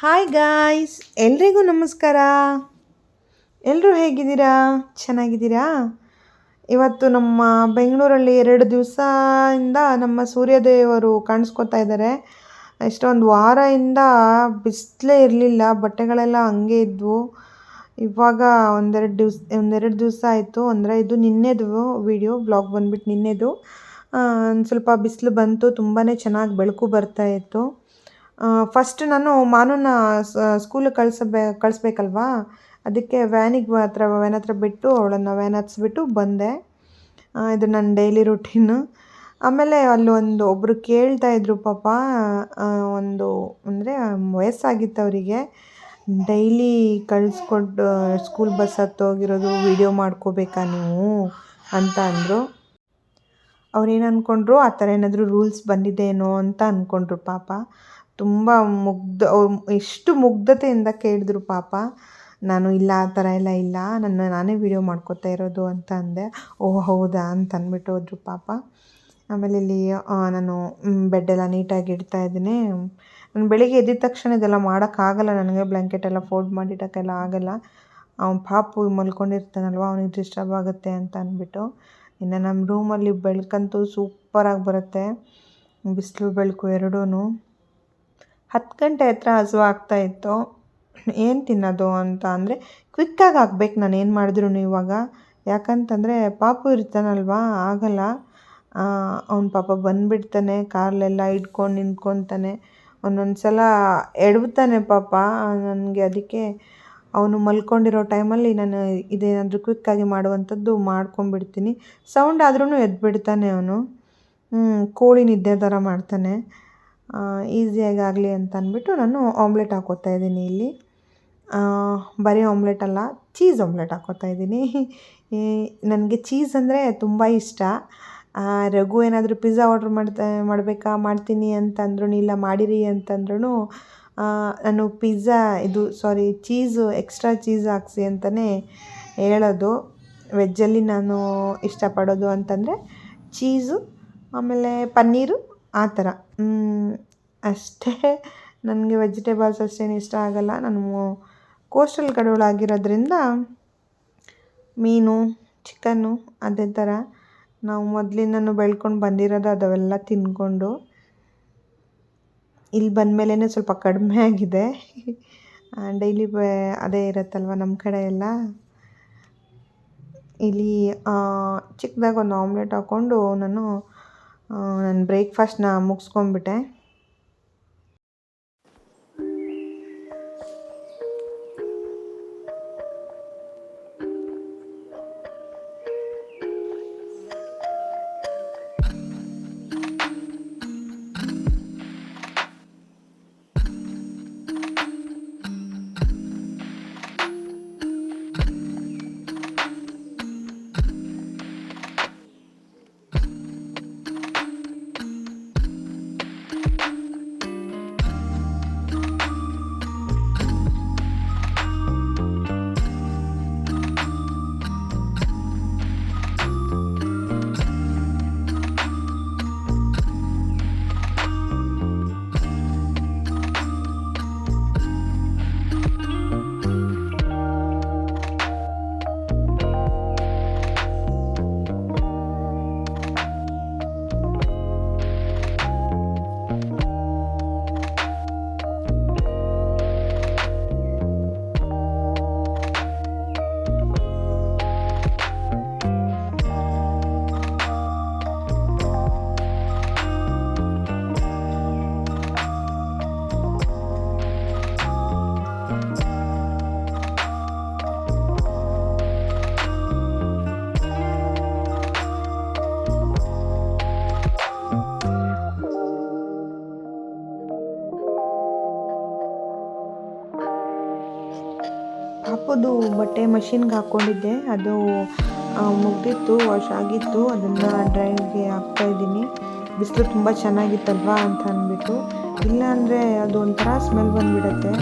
Hi guys ಎಲ್ರಿಗೂ ನಮಸ್ಕಾರ. ಎಲ್ಲರೂ ಹೇಗಿದ್ದೀರಾ? ಚೆನ್ನಾಗಿದ್ದೀರಾ? ಇವತ್ತು ನಮ್ಮ ಬೆಂಗಳೂರಲ್ಲಿ ಎರಡು ದಿವಸದಿಂದ ನಮ್ಮ ಸೂರ್ಯದೇವರು ಕಾಣಿಸ್ಕೊತಾ ಇದ್ದಾರೆ. ಎಷ್ಟೊಂದು ವಾರದಿಂದ ಬಿಸಿಲೇ ಇರಲಿಲ್ಲ, ಬಟ್ಟೆಗಳೆಲ್ಲ ಹಂಗೆ ಇದ್ವು. ಇವಾಗ ಒಂದೆರಡು ದಿವ್ಸ, ಒಂದೆರಡು ದಿವಸ ಆಯಿತು. ಅಂದರೆ ಇದು ನಿನ್ನೆದು ವಿಡಿಯೋ ಬ್ಲಾಗ್ ಬಂದ್ಬಿಟ್ಟು ನಿನ್ನೆದು. ಒಂದು ಸ್ವಲ್ಪ ಬಿಸಿಲು ಬಂತು ತುಂಬಾ ಚೆನ್ನಾಗಿ ಬೆಳಕು ಬರ್ತಾ ಇತ್ತು. ಫಸ್ಟ್ ನಾನು ಮಾನೂನ ಸ್ಕೂಲಿಗೆ ಕಳಿಸಬೇ, ಕಳಿಸ್ಬೇಕಲ್ವಾ? ಅದಕ್ಕೆ ವ್ಯಾನಿಗೆ ಹತ್ರ ವ್ಯಾನ್ ಹತ್ರ ಬಿಟ್ಟು ಅವಳನ್ನು ವ್ಯಾನ್ ಹತ್ಸ್ಬಿಟ್ಟು ಬಂದೆ. ಇದು ನನ್ನ ಡೈಲಿ ರುಟೀನು ಆಮೇಲೆ ಅಲ್ಲೊಂದು ಒಬ್ಬರು ಕೇಳ್ತಾ ಇದ್ರು ಪಾಪ ಒಂದು, ಅಂದರೆ ವಯಸ್ಸಾಗಿತ್ತು ಅವರಿಗೆ. ಡೈಲಿ ಕಳಿಸ್ಕೊಂಡು ಸ್ಕೂಲ್ ಬಸ್ ಹತ್ತೋಗಿರೋದು ವೀಡಿಯೋ ಮಾಡ್ಕೋಬೇಕಾ ನೀವು? ಅಂತ ಅಂದರು. ಅವ್ರೇನು ಅಂದ್ಕೊಂಡ್ರು ಆ ಥರ ಏನಾದರೂ ರೂಲ್ಸ್ ಬಂದಿದೇನೋ ಅಂತ ಅಂದ್ಕೊಂಡ್ರು ಪಾಪ. ತುಂಬ ಮುಗ್ಧ ಎಷ್ಟು ಮುಗ್ಧತೆಯಿಂದ ಕೇಳಿದ್ರು ಪಾಪ. ನಾನು ಇಲ್ಲ, ಆ ಥರ ಎಲ್ಲ ಇಲ್ಲ. ನನ್ನ, ನಾನೇ ವೀಡಿಯೋ ಮಾಡ್ಕೋತಾ ಇರೋದು ಅಂತ ಅಂದೆ. ಓ ಹೌದಾ ಅಂತ ಅಂದ್ಬಿಟ್ಟು ಹೋದ್ರು ಪಾಪ. ಆಮೇಲೆ ಇಲ್ಲಿ ನಾನು ಬೆಡ್ಡೆಲ್ಲ ನೀಟಾಗಿ ಇಡ್ತಾ ಇದ್ದೀನಿ. ನಾನು ಬೆಳಿಗ್ಗೆ ಎದ್ದಿದ ತಕ್ಷಣ ಇದೆಲ್ಲ ಮಾಡೋಕ್ಕಾಗಲ್ಲ. ನನಗೆ ಬ್ಲ್ಯಾಂಕೆಟ್ ಎಲ್ಲ ಫೋಲ್ಡ್ ಮಾಡಿ ಇಡೋಕ್ಕೆಲ್ಲ ಆಗಲ್ಲ. ಅವ್ನು ಪಾಪು ಮಲ್ಕೊಂಡಿರ್ತಾನಲ್ವ, ಅವ್ನಿಗೆ ಡಿಸ್ಟರ್ಬ್ ಆಗುತ್ತೆ ಅಂತ ಅಂದ್ಬಿಟ್ಟು. ಇನ್ನು ನಮ್ಮ ರೂಮಲ್ಲಿ ಬೆಳಕಂತೂ ಸೂಪರಾಗಿ ಬರುತ್ತೆ. ಬಿಸಿಲು ಬೆಳಕು ಎರಡೂ ಹತ್ತು ಗಂಟೆ ಹತ್ರ ಹಸಿವು ಆಗ್ತಾ ಇತ್ತು. ಏನು ತಿನ್ನೋದು ಅಂತ ಅಂದರೆ ಕ್ವಿಕ್ಕಾಗಿ ಆಗ್ಬೇಕು ನಾನು. ಏನು ಮಾಡಿದ್ರು ಇವಾಗ? ಯಾಕಂತಂದರೆ ಪಾಪು ಇರ್ತಾನಲ್ವಾ? ಆಗಲ್ಲ. ಅವ್ನು ಪಾಪ ಬಂದುಬಿಡ್ತಾನೆ ಕಾರಲ್ಲೆಲ್ಲ ಇಟ್ಕೊಂಡು ನಿಂತ್ಕೊತಾನೆ. ಒಂದೊಂದು ಸಲ ಎಡವ್ತಾನೆ ಪಾಪ. ನನಗೆ ಅದಕ್ಕೆ ಅವನು ಮಲ್ಕೊಂಡಿರೋ ಟೈಮಲ್ಲಿ ನಾನು ಇದೇನಾದರೂ ಕ್ವಿಕ್ಕಾಗಿ ಮಾಡುವಂಥದ್ದು ಮಾಡ್ಕೊಂಬಿಡ್ತೀನಿ ಸೌಂಡ್ ಆದ್ರೂ ಎದ್ಬಿಡ್ತಾನೆ ಅವನು. ಕೋಳಿ ನಿದ್ದೆ ಥರ ಮಾಡ್ತಾನೆ. ಈಸಿಯಾಗಿ ಆಗಲಿ ಅಂತ ಅಂದ್ಬಿಟ್ಟು ನಾನು ಆಮ್ಲೆಟ್ ಹಾಕೋತಾ ಇದ್ದೀನಿ ಇಲ್ಲಿ. ಬರೀ ಆಮ್ಲೆಟ್ ಅಲ್ಲ ಚೀಸ್ ಆಮ್ಲೆಟ್ ಹಾಕೋತಾ ಇದ್ದೀನಿ. ನನಗೆ ಚೀಸ್ ಅಂದರೆ ತುಂಬ ಇಷ್ಟ. ರಘು ಏನಾದರೂ ಪಿಜ್ಜಾ ಆರ್ಡ್ರ್ ಮಾಡ್ತಾ, ಮಾಡಬೇಕಾ? ಮಾಡ್ತೀನಿ ಅಂತಂದ್ರೂ, ಇಲ್ಲ ಮಾಡಿರಿ ಅಂತಂದ್ರೂ ನಾನು ಪಿಜ್ಜಾ ಇದು ಸಾರಿ ಚೀಸು ಎಕ್ಸ್ಟ್ರಾ ಚೀಸ್ ಹಾಕ್ಸಿ ಅಂತಲೇ ಹೇಳೋದು. ವೆಜ್ಜಲ್ಲಿ ನಾನು ಇಷ್ಟಪಡೋದು ಅಂತಂದರೆ ಚೀಸು ಆಮೇಲೆ ಪನ್ನೀರು ಆ ಥರ. ಅಷ್ಟೇ. ನನಗೆ ವೆಜಿಟೇಬಲ್ಸ್ ಅಷ್ಟೇನು ಇಷ್ಟ ಆಗಲ್ಲ. ನಾನು ಕೋಸ್ಟಲ್ ಕಡೆಯವಳಾಗಿರೋದ್ರಿಂದ ಮೀನು, ಚಿಕನ್ನು ಅದೇ ಥರ. ನಾವು ಮೊದಲಿಂದನೂ ಬೆಳ್ಕೊಂಡು ಬಂದಿರೋದು ಅದವೆಲ್ಲ ತಿಂದ್ಕೊಂಡು ಇಲ್ಲಿ ಬಂದಮೇಲೆ ಸ್ವಲ್ಪ ಕಡಿಮೆ ಆಗಿದೆ. ಡೈಲಿ ಅದೇ ಇರುತ್ತಲ್ವ ನಮ್ಮ ಕಡೆ ಎಲ್ಲ. ಇಲ್ಲಿ ಚಿಕ್ಕದಾಗಿ ಒಂದು ಆಮ್ಲೆಟ್ ಹಾಕ್ಕೊಂಡು ನಾನು ನನ್ನ ಬ್ರೇಕ್ಫಾಸ್ಟ್ನ ಮುಗಿಸ್ಕೊಂಡ್ಬಿಟ್ಟೆ. ಪಾಪುದು ಬಟ್ಟೆ ಮಷಿನ್ಗೆ ಹಾಕ್ಕೊಂಡಿದ್ದೆ. ಅದು ಮುಗ್ದಿತ್ತು, ವಾಶ್ ಆಗಿತ್ತು. ಅದನ್ನು ಡ್ರೈಗೆ ಹಾಕ್ತಾಯಿದ್ದೀನಿ ಬಿಸಿಲು ತುಂಬ ಚೆನ್ನಾಗಿತ್ತಲ್ವಾ ಅಂತ ಅಂದ್ಬಿಟ್ಟು. ಇಲ್ಲಾಂದರೆ ಅದು ಒಂಥರ ಸ್ಮೆಲ್ ಬಂದುಬಿಡತ್ತೆ.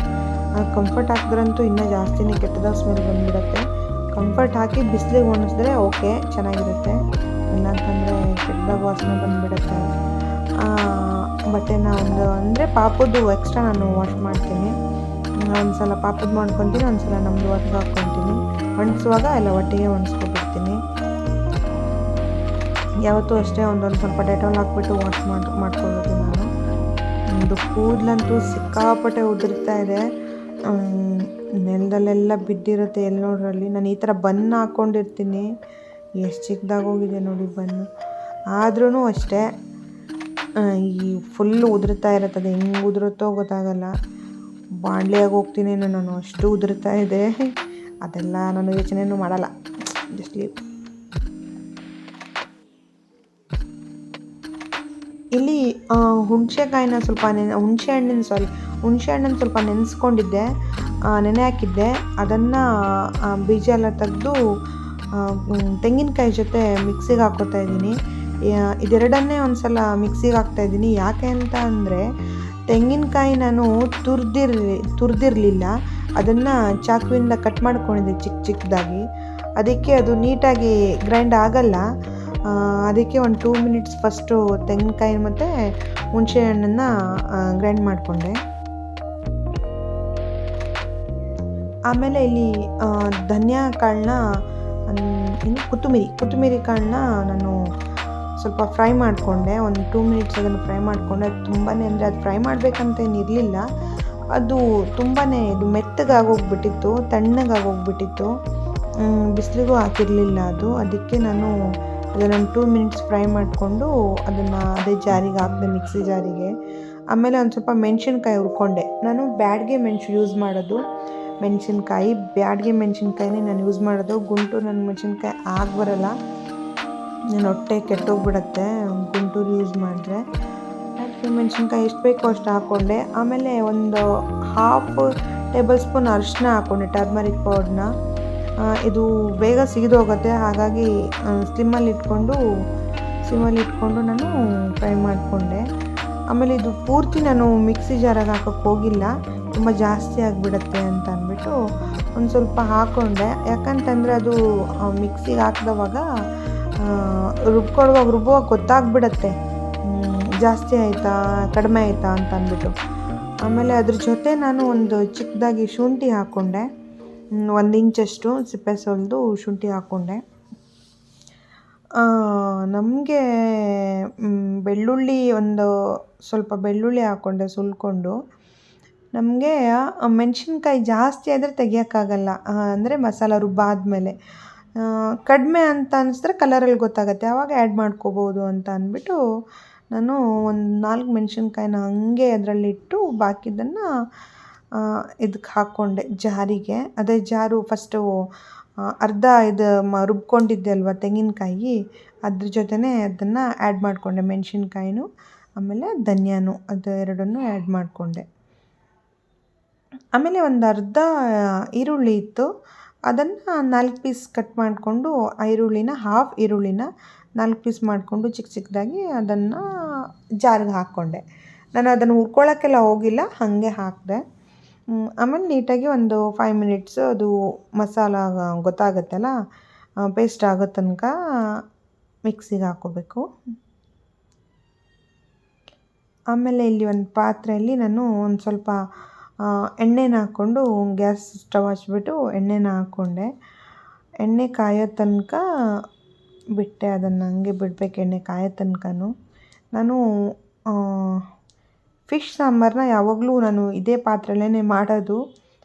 ಕಂಫರ್ಟ್ ಹಾಕಿದ್ರಂತೂ ಇನ್ನೂ ಜಾಸ್ತಿನೇ ಕೆಟ್ಟದಾಗ ಸ್ಮೆಲ್ ಬಂದುಬಿಡತ್ತೆ. ಕಂಫರ್ಟ್ ಹಾಕಿ ಬಿಸಿಲಿಗೆ ಒಣಸಿದ್ರೆ ಓಕೆ, ಚೆನ್ನಾಗಿರುತ್ತೆ. ಇಲ್ಲಾಂತಂದರೆ ಕೆಟ್ಟದಾಗ ವಾಸನೆ ಬಂದುಬಿಡತ್ತೆ. ಬಟ್ಟೆನ ಒಂದು, ಅಂದರೆ ಪಾಪದ್ದು ಎಕ್ಸ್ಟ್ರಾ ನಾನು ವಾಶ್ ಮಾಡ್ತೀನಿ. ಒಂದು ಸಲ ಪಾಪದ ಮಾಡ್ಕೊತೀನಿ ಒಂದು ಸಲ ನಮ್ಮದು ಒಟ್ಟಿಗೆ ಹಾಕ್ಕೊತೀನಿ. ಒಣಸುವಾಗ ಎಲ್ಲ ಒಟ್ಟಿಗೆ ಒಣಸ್ಕೊಬಿಡ್ತೀನಿ. ಯಾವತ್ತೂ ಅಷ್ಟೇ ಒಂದೊಂದು ಸ್ವಲ್ಪ ಡೆಟಾಲ್ ಹಾಕ್ಬಿಟ್ಟು ವಾಶ್ ಮಾಡಿ, ಮಾಡ್ಕೊಳ್ಳೋದು ನಾನು. ಒಂದು ಕೂದಲಂತೂ ಸಿಕ್ಕಾಪಟ್ಟೆ ಉದುರ್ತಾ ಇದೆ. ನೆಲದಲ್ಲೆಲ್ಲ ಬಿದ್ದಿರುತ್ತೆ ಎಲ್ಲಿ ನೋಡ್ರಲ್ಲಿ ನಾನು ಈ ಥರ ಬನ್ ಹಾಕ್ಕೊಂಡಿರ್ತೀನಿ. ಎಷ್ಟು ಚಿಕ್ಕದಾಗೋಗಿದೆ ನೋಡಿ ಬನ್ನು. ಆದ್ರೂ ಅಷ್ಟೇ ಈ ಫುಲ್ ಉದುರ್ತಾ ಇರುತ್ತೆ. ಅದು ಹೆಂಗೆ ಉದುರುತ್ತೋ ಗೊತ್ತಾಗಲ್ಲ. ಬಾಣಲಿಯಾಗಿ ಹೋಗ್ತೀನೇನೋ ನಾನು ಅಷ್ಟು ಉದುರ್ತಾ ಇದೆ. ಅದೆಲ್ಲ ನಾನು ಯೋಚನೆನೂ ಮಾಡಲ್ಲ. ಜಸ್ಟ್ ಲೀವ್ ಇಲ್ಲಿ ಹುಣಸೆಕಾಯಿನ ಸ್ವಲ್ಪ ನೆನೆ, ಹುಣಸೆ ಹಣ್ಣಿನ ಸಾರಿ ಹುಣಸೆ ಹಣ್ಣನ್ನು ಸ್ವಲ್ಪ ನೆನೆಸ್ಕೊಂಡಿದ್ದೆ. ನೆನೆ ಹಾಕಿದ್ದೆ. ಅದನ್ನು ಬೀಜ ಎಲ್ಲ ತೆಗೆದು ತೆಂಗಿನಕಾಯಿ ಜೊತೆ ಮಿಕ್ಸಿಗೆ ಹಾಕೋತಾ ಇದ್ದೀನಿ. ಇದೆರಡನ್ನೇ ಒಂದು ಸಲ ಮಿಕ್ಸಿಗೆ ಹಾಕ್ತಾ ಇದ್ದೀನಿ. ಯಾಕೆ ಅಂತ ಅಂದರೆ ತೆಂಗಿನಕಾಯಿ ನಾನು ತುರಿದಿರ್ಲಿ, ತುರಿದಿರಲಿಲ್ಲ. ಅದನ್ನು ಚಾಕುವಿಂದ ಕಟ್ ಮಾಡ್ಕೊಂಡಿದ್ದೆ ಚಿಕ್ಕ ಚಿಕ್ಕದಾಗಿ ಅದಕ್ಕೆ ಅದು ನೀಟಾಗಿ ಗ್ರೈಂಡ್ ಆಗಲ್ಲ. ಅದಕ್ಕೆ ಒಂದು ಟೂ ಮಿನಿಟ್ಸ್ ಫಸ್ಟು ತೆಂಗಿನಕಾಯಿ ಮತ್ತು ಹುಣಸೆ ಹಣ್ಣನ್ನು ಗ್ರೈಂಡ್ ಮಾಡಿಕೊಂಡೆ. ಆಮೇಲೆ ಇಲ್ಲಿ ಧನಿಯಾ ಕಾಳನ್ನ ಇನ್ನು ಕೊತ್ತಂಬರಿ. ಕೊತ್ತಂಬರಿ ಕಾಳನ್ನ ನಾನು ಸ್ವಲ್ಪ ಫ್ರೈ ಮಾಡಿಕೊಂಡೆ, ಒಂದು ಟೂ ಮಿನಿಟ್ಸ್ ಅದನ್ನು ಫ್ರೈ ಮಾಡಿಕೊಂಡೆ. ಅದು ತುಂಬಾ ಅಂದರೆ ಅದು ಫ್ರೈ ಮಾಡಬೇಕಂತ ಏನು ಇರಲಿಲ್ಲ. ಅದು ತುಂಬಾ ಇದು ಮೆತ್ತಗಾಗೋಗ್ಬಿಟ್ಟಿತ್ತು, ತಣ್ಣಗಾಗೋಗ್ಬಿಟ್ಟಿತ್ತು. ಬಿಸಿಲಿಗೂ ಹಾಕಿರಲಿಲ್ಲ ಅದು. ಅದಕ್ಕೆ ನಾನು ಅದನ್ನು ಟೂ ಮಿನಿಟ್ಸ್ ಫ್ರೈ ಮಾಡಿಕೊಂಡು ಅದನ್ನು ಅದೇ ಜಾರಿಗೆ ಹಾಕಿದೆ, ಮಿಕ್ಸಿ ಜಾರಿಗೆ. ಆಮೇಲೆ ಒಂದು ಸ್ವಲ್ಪ ಮೆಣಸಿನ್ಕಾಯಿ ಹುರ್ಕೊಂಡೆ. ನಾನು ಬ್ಯಾಡ್ಗೆ ಮೆಣಸು ಯೂಸ್ ಮಾಡೋದು. ಮೆಣಸಿನ್ಕಾಯಿ, ಬ್ಯಾಡ್ಗೆ ಮೆಣಸಿನ್ಕಾಯಿನೇ ನಾನು ಯೂಸ್ ಮಾಡೋದು. ಗುಂಟು ನನ್ನ ಮೆಣಸಿನ್ಕಾಯಿ ಆಗಿ ಬರಲ್ಲ. ನನ್ನ ಹೊಟ್ಟೆ ಕೆಟ್ಟೋಗ್ಬಿಡತ್ತೆ, ಗುಂಟೂರು ಯೂಸ್ ಮಾಡಿದ್ರೆ. ಅದಕ್ಕೆ ಮೆಣಸಿನ್ಕಾಯಿ ಎಷ್ಟು ಬೇಕೋ ಅಷ್ಟು ಹಾಕ್ಕೊಂಡೆ ಆಮೇಲೆ ಒಂದು ಹಾಫ್ ಟೇಬಲ್ ಸ್ಪೂನ್ ಅರಿಶಿನ ಹಾಕ್ಕೊಂಡೆ ಟರ್ಮರಿಕ್ ಪೌಡ್ರನ್ನ ಇದು ಬೇಗ ಸಿಗಿದೋಗುತ್ತೆ, ಹಾಗಾಗಿ ಸ್ಲಿಮ್ಮಲ್ಲಿ ಇಟ್ಕೊಂಡು ಸಿಮ್ಮಲ್ಲಿ ಇಟ್ಕೊಂಡು ನಾನು ಫ್ರೈ ಮಾಡಿಕೊಂಡೆ. ಆಮೇಲೆ ಇದು ಪೂರ್ತಿ ನಾನು ಮಿಕ್ಸಿ ಜಾರಾಗ ಹಾಕೋಕ್ಕೆ ಹೋಗಿಲ್ಲ, ತುಂಬ ಜಾಸ್ತಿ ಆಗಿಬಿಡತ್ತೆ ಅಂತ ಅಂದ್ಬಿಟ್ಟು ಒಂದು ಸ್ವಲ್ಪ ಹಾಕ್ಕೊಂಡೆ ಯಾಕಂತಂದರೆ ಅದು ಮಿಕ್ಸಿಗೆ ಹಾಕಿದವಾಗ ರುಬ್ಕೊಡುವಾಗ ರುಬ್ಬುವಾಗ ಗೊತ್ತಾಗ್ಬಿಡತ್ತೆ. ಜಾಸ್ತಿ ಆಯಿತಾ, ಕಡಿಮೆ ಆಯಿತಾ ಅಂತ ಅಂದ್ಬಿಟ್ಟು. ಆಮೇಲೆ ಅದ್ರ ಜೊತೆ ನಾನು ಒಂದು ಚಿಕ್ಕದಾಗಿ ಶುಂಠಿ ಹಾಕ್ಕೊಂಡೆ ಒಂದು ಇಂಚಷ್ಟು ಸಿಪ್ಪೆ ಸೊಲ್ದು ಶುಂಠಿ ಹಾಕ್ಕೊಂಡೆ ನಮಗೆ ಬೆಳ್ಳುಳ್ಳಿ ಒಂದು ಸ್ವಲ್ಪ ಬೆಳ್ಳುಳ್ಳಿ ಹಾಕ್ಕೊಂಡೆ ಸುಲ್ಕೊಂಡು. ನಮಗೆ ಮೆಣಸಿನ್ಕಾಯಿ ಜಾಸ್ತಿ ಆದರೆ ತೆಗಿಯೋಕ್ಕಾಗಲ್ಲ. ಅಂದರೆ ಮಸಾಲ ರುಬ್ಬಾದ್ಮೇಲೆ. ಕಡಿಮೆ ಅಂತ ಅನ್ನಿಸಿದ್ರೆ ಕಲರಲ್ಲಿ ಗೊತ್ತಾಗುತ್ತೆ. ಆವಾಗ ಆ್ಯಡ್ ಮಾಡ್ಕೋಬೋದು ಅಂತ ಅಂದ್ಬಿಟ್ಟು ನಾನು ಒಂದು ನಾಲ್ಕು ಮೆಣಸಿನ್ಕಾಯಿನ ಹಂಗೆ ಅದರಲ್ಲಿಟ್ಟು ಬಾಕಿದನ್ನು ಇದಕ್ಕೆ ಹಾಕ್ಕೊಂಡೆ ಜಾರಿಗೆ. ಅದೇ ಜಾರು ಫಸ್ಟು ಅರ್ಧ ಇದು ಮ ರುಬ್ಕೊಂಡಿದ್ದೆ ಅಲ್ವಾ ತೆಂಗಿನಕಾಯಿ, ಅದ್ರ ಜೊತೆನೇ ಅದನ್ನು ಆ್ಯಡ್ ಮಾಡಿಕೊಂಡೆ ಮೆಣಸಿನ್ಕಾಯಿನೂ, ಆಮೇಲೆ ಧನಿಯಾನು ಅದು ಎರಡನ್ನೂ ಆ್ಯಡ್ ಮಾಡಿಕೊಂಡೆ. ಆಮೇಲೆ ಒಂದು ಅರ್ಧ ಈರುಳ್ಳಿ ಇತ್ತು. ಅದನ್ನು ನಾಲ್ಕು ಪೀಸ್ ಕಟ್ ಮಾಡಿಕೊಂಡು ಈರುಳ್ಳಿನ ಹಾಫ್ ಈರುಳ್ಳಿನ ನಾಲ್ಕು ಪೀಸ್ ಮಾಡಿಕೊಂಡು ಚಿಕ್ಕ ಚಿಕ್ಕದಾಗಿ ಅದನ್ನು ಜಾರಿಗೆ ಹಾಕ್ಕೊಂಡೆ. ನಾನು ಅದನ್ನು ಹುರ್ಕೊಳ್ಳೋಕ್ಕೆಲ್ಲ ಹೋಗಿಲ್ಲ, ಹಾಗೆ ಹಾಕಿದೆ. ಆಮೇಲೆ ನೀಟಾಗಿ ಒಂದು ಫೈವ್ ಮಿನಿಟ್ಸು ಅದು ಮಸಾಲ ಗೊತ್ತಾಗುತ್ತಲ್ಲ ಪೇಸ್ಟ್ ಆಗೋ ತನಕ ಮಿಕ್ಸಿಗೆ ಹಾಕೋಬೇಕು. ಆಮೇಲೆ ಇಲ್ಲಿ ಒಂದು ಪಾತ್ರೆಯಲ್ಲಿ ನಾನು ಒಂದು ಸ್ವಲ್ಪ ಎಣ್ಣೆನ ಹಾಕ್ಕೊಂಡು ಗ್ಯಾಸ್ ಸ್ಟವ್ ಹಚ್ಬಿಟ್ಟು ಎಣ್ಣೆನ ಹಾಕ್ಕೊಂಡೆ. ಎಣ್ಣೆ ಕಾಯೋ ತನಕ ಬಿಟ್ಟೆ, ಅದನ್ನು ಹಂಗೆ ಬಿಡಬೇಕು ಎಣ್ಣೆ ಕಾಯೋ ತನಕನೂ. ನಾನು ಫಿಶ್ ಸಾಂಬಾರನ್ನ ಯಾವಾಗಲೂ ನಾನು ಇದೇ ಪಾತ್ರೆಯಲ್ಲೇ ಮಾಡೋದು.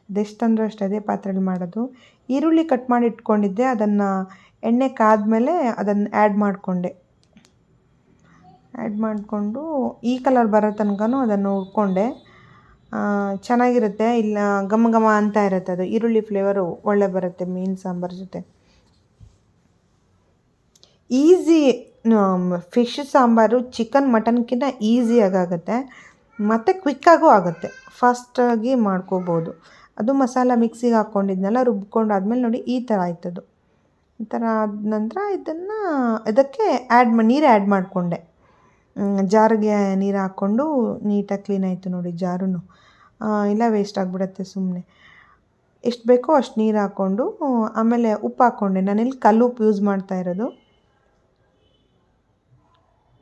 ಅದೆಷ್ಟಂದ್ರೂ ಅಷ್ಟು ಅದೇ ಪಾತ್ರೆಯಲ್ಲಿ ಮಾಡೋದು. ಈರುಳ್ಳಿ ಕಟ್ ಮಾಡಿ ಇಟ್ಕೊಂಡಿದ್ದೆ, ಅದನ್ನು ಎಣ್ಣೆ ಕಾದ್ಮೇಲೆ ಅದನ್ನು ಆ್ಯಡ್ ಮಾಡಿಕೊಂಡೆ. ಆ್ಯಡ್ ಮಾಡಿಕೊಂಡು ಈ ಕಲರ್ ಬರೋ ತನಕನೂ ಅದನ್ನು ಹುರ್ಕೊಂಡೆ. ಚೆನ್ನಾಗಿರುತ್ತೆ. ಇಲ್ಲ, ಘಮ ಘಮ ಅಂತ ಇರುತ್ತೆ ಅದು. ಈರುಳ್ಳಿ ಫ್ಲೇವರು ಒಳ್ಳೆ ಬರುತ್ತೆ, ಮೀನು ಸಾಂಬಾರು ಜೊತೆ. ಈಸಿ ಫಿಶ್ ಸಾಂಬಾರು ಚಿಕನ್ ಮಟನ್ಗಿಂತ ಈಸಿಯಾಗುತ್ತೆ ಮತ್ತು ಕ್ವಿಕ್ಕಾಗೂ ಆಗುತ್ತೆ. ಫಾಸ್ಟಾಗಿ ಮಾಡ್ಕೋಬೋದು. ಅದು ಮಸಾಲ ಮಿಕ್ಸಿಗೆ ಹಾಕ್ಕೊಂಡಿದ್ನೆಲ್ಲ ರುಬ್ಕೊಂಡು ಆದಮೇಲೆ ನೋಡಿ ಈ ಥರ ಆಯ್ತದು. ಈ ಥರ ಆದ ನಂತರ ಇದನ್ನು, ಇದಕ್ಕೆ ಆ್ಯಡ್ ನೀರು ಆ್ಯಡ್ ಮಾಡಿಕೊಂಡೆ. ಜಾರಿಗೆ ನೀರು ಹಾಕ್ಕೊಂಡು ನೀಟಾಗಿ ಕ್ಲೀನ್ ಆಯಿತು ನೋಡಿ ಜಾರೂ ಇಲ್ಲ ವೇಸ್ಟ್ ಆಗಿಬಿಡತ್ತೆ ಸುಮ್ಮನೆ ಎಷ್ಟು ಬೇಕೋ ಅಷ್ಟು ನೀರು ಹಾಕ್ಕೊಂಡು, ಆಮೇಲೆ ಉಪ್ಪು ಹಾಕ್ಕೊಂಡೆ ನಾನಿಲ್ಲಿ ಕಲ್ಲು ಉಪ್ಪು ಯೂಸ್ ಮಾಡ್ತಾ ಇರೋದು?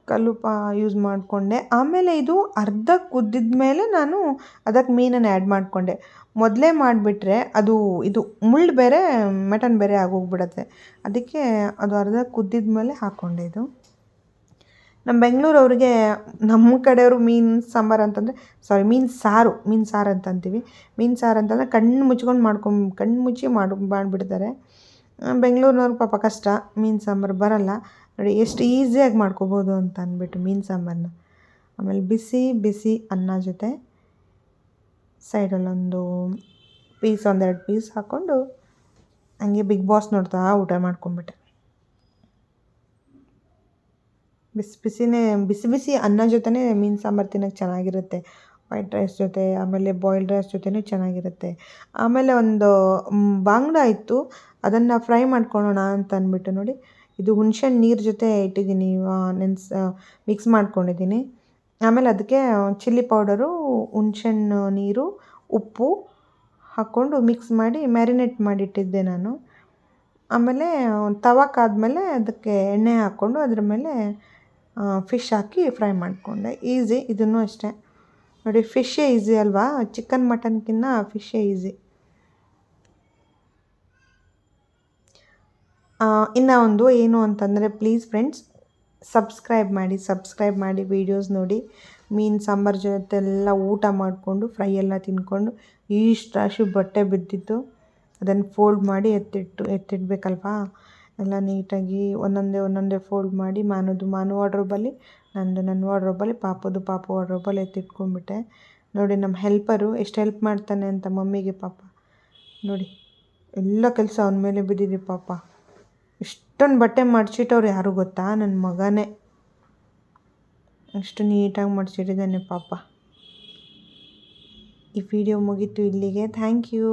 ಕಲ್ಲುಪ್ಪ ಯೂಸ್ ಮಾಡಿಕೊಂಡೆ. ಆಮೇಲೆ ಇದು ಅರ್ಧ ಕುದ್ದಿದ ಮೇಲೆ ನಾನು ಅದಕ್ಕೆ ಮೀನನ್ನು ಆ್ಯಡ್ ಮಾಡಿಕೊಂಡೆ. ಮೊದಲೇ ಮಾಡಿಬಿಟ್ರೆ ಅದು, ಇದು ಮುಳ್ಳು ಬೇರೆ ಮಟನ್ ಬೇರೆ ಆಗೋಗ್ಬಿಡತ್ತೆ. ಅದಕ್ಕೆ ಅದು ಅರ್ಧ ಕುದ್ದಿದ ಮೇಲೆ ಹಾಕ್ಕೊಂಡೆ ಇದು. ನಮ್ಮ ಬೆಂಗಳೂರವ್ರಿಗೆ ನಮ್ಮ ಕಡೆಯವರು ಮೀನು ಸಾಂಬಾರು ಅಂತಂದರೆ ಸಾರಿ ಮೀನು ಸಾರು ಮೀನು ಸಾರು ಅಂತ ಅಂತೀವಿ. ಮೀನು ಸಾರು ಅಂತಂದರೆ ಕಣ್ಣು ಮುಚ್ಕೊಂಡು ಮಾಡ್ಕೊ, ಕಣ್ಣು ಮುಚ್ಚಿ ಮಾಡಿ, ಮಾಡಿಬಿಡ್ತಾರೆ. ಬೆಂಗಳೂರಿನವ್ರು ಪಾಪ ಕಷ್ಟ, ಮೀನು ಸಾಂಬಾರು ಬರಲ್ಲ. ನೋಡಿ, ಎಷ್ಟು ಈಸಿಯಾಗಿ ಮಾಡ್ಕೋಬೋದು ಅಂತ ಅಂದ್ಬಿಟ್ಟು ಮೀನು ಸಾಂಬಾರನ್ನ ಆಮೇಲೆ ಬಿಸಿ ಬಿಸಿ ಅನ್ನ ಜೊತೆ ಸೈಡಲ್ಲೊಂದು ಪೀಸ್, ಒಂದೆರಡು ಪೀಸ್ ಹಾಕ್ಕೊಂಡು ಹಂಗೆ ಬಿಗ್ ಬಾಸ್ ನೋಡ್ತಾ ಊಟ ಮಾಡ್ಕೊಂಬಿಟ್ಟೆ. ಬಿಸಿ ಬಿಸಿನೇ, ಬಿಸಿ ಬಿಸಿ ಅನ್ನ ಜೊತೆನೇ ಮೀನು ಸಾಂಬಾರು ತಿನ್ನೋಕೆ ಚೆನ್ನಾಗಿರುತ್ತೆ. ವೈಟ್ ರೈಸ್ ಜೊತೆ, ಆಮೇಲೆ ಬಾಯ್ಲ್ಡ್ ರೈಸ್ ಜೊತೆನೂ ಚೆನ್ನಾಗಿರುತ್ತೆ. ಆಮೇಲೆ ಒಂದು ಬಾಂಗ್ಡ ಇತ್ತು ಅದನ್ನು ಫ್ರೈ ಮಾಡ್ಕೊಳ್ಳೋಣ ಅಂತ ಅಂದ್ಬಿಟ್ಟು ನೋಡಿ. ಇದು ಹುಣಸೆ ನೀರು ಜೊತೆ ಇಟ್ಟಿದ್ದೀನಿ. ನೆನ್ಸ್ ಮಿಕ್ಸ್ ಮಾಡ್ಕೊಂಡಿದ್ದೀನಿ. ಆಮೇಲೆ ಅದಕ್ಕೆ ಚಿಲ್ಲಿ ಪೌಡರು ಹುಣಸೆ ನೀರು, ಉಪ್ಪು ಹಾಕ್ಕೊಂಡು ಮಿಕ್ಸ್ ಮಾಡಿ ಮ್ಯಾರಿನೇಟ್ ಮಾಡಿಟ್ಟಿದ್ದೆ ನಾನು. ಆಮೇಲೆ ತವಕ್ಕಾದಮೇಲೆ ಅದಕ್ಕೆ ಎಣ್ಣೆ ಹಾಕ್ಕೊಂಡು ಅದ್ರ ಮೇಲೆ ಫಿಶ್ ಹಾಕಿ ಫ್ರೈ ಮಾಡಿಕೊಂಡೆ. ಈಸಿ ಇದನ್ನು ಅಷ್ಟೇ. ನೋಡಿ ಫಿಶ್ಶೇ ಈಸಿ ಅಲ್ವಾ? ಚಿಕನ್ ಮಟನ್ಗಿನ್ನ ಫಿಶ್ಶೇ ಈಸಿ ಇನ್ನು ಒಂದು ಏನು ಅಂತಂದರೆ ಪ್ಲೀಸ್ ಫ್ರೆಂಡ್ಸ್ ಸಬ್ಸ್ಕ್ರೈಬ್ ಮಾಡಿ ಸಬ್ಸ್ಕ್ರೈಬ್ ಮಾಡಿ ವೀಡಿಯೋಸ್ ನೋಡಿ. ಮೀನು, ಸಾಂಬಾರು ಜೊತೆಲ್ಲ ಊಟ ಮಾಡಿಕೊಂಡು ಫ್ರೈ ಎಲ್ಲ ತಿಂದ್ಕೊಂಡು ಇಷ್ಟು ರಾಶಿ ಬಟ್ಟೆ ಬಿದ್ದಿತ್ತು. ಅದನ್ನು ಫೋಲ್ಡ್ ಮಾಡಿ ಎತ್ತಿಟ್ಟು, ಎತ್ತಿಡಬೇಕಲ್ವಾ? ಎಲ್ಲ ನೀಟಾಗಿ ಒಂದೊಂದೇ ಒಂದೊಂದೇ ಫೋಲ್ಡ್ ಮಾಡಿ ಮಾನದು, ಮಾನು ವಾರ್ಡ್ರೋಬಲ್ಲಿ ನಂದು, ನನ್ನ ವಾರ್ಡ್ರೋಬಲ್ಲಿ ಪಾಪದು ಪಾಪ ವಾರ್ಡ್ರೋಬಲ್ಲಿ ಎತ್ತಿಟ್ಕೊಂಡ್ಬಿಟ್ಟೆ ನೋಡಿ ನಮ್ಮ ಹೆಲ್ಪರು ಎಷ್ಟು ಹೆಲ್ಪ್ ಮಾಡ್ತಾನೆ ಅಂತ ಮಮ್ಮಿಗೆ ಪಾಪ. ನೋಡಿ, ಎಲ್ಲ ಕೆಲಸ ಅವನ ಮೇಲೆ ಬಿದ್ದಿದೆ ಪಾಪ. ಇಷ್ಟೊಂದು ಬಟ್ಟೆ ಮಡ್ಚಿಟ್ಟವ್ರು ಯಾರು ಗೊತ್ತಾ? ನನ್ನ ಮಗನೇ. ಅಷ್ಟು ನೀಟಾಗಿ ಮಡ್ಚಿಟ್ಟಿದ್ದಾನೆ ಪಾಪ. ಈ ವಿಡಿಯೋ ಮುಗೀತು ಇಲ್ಲಿಗೆ. Thank you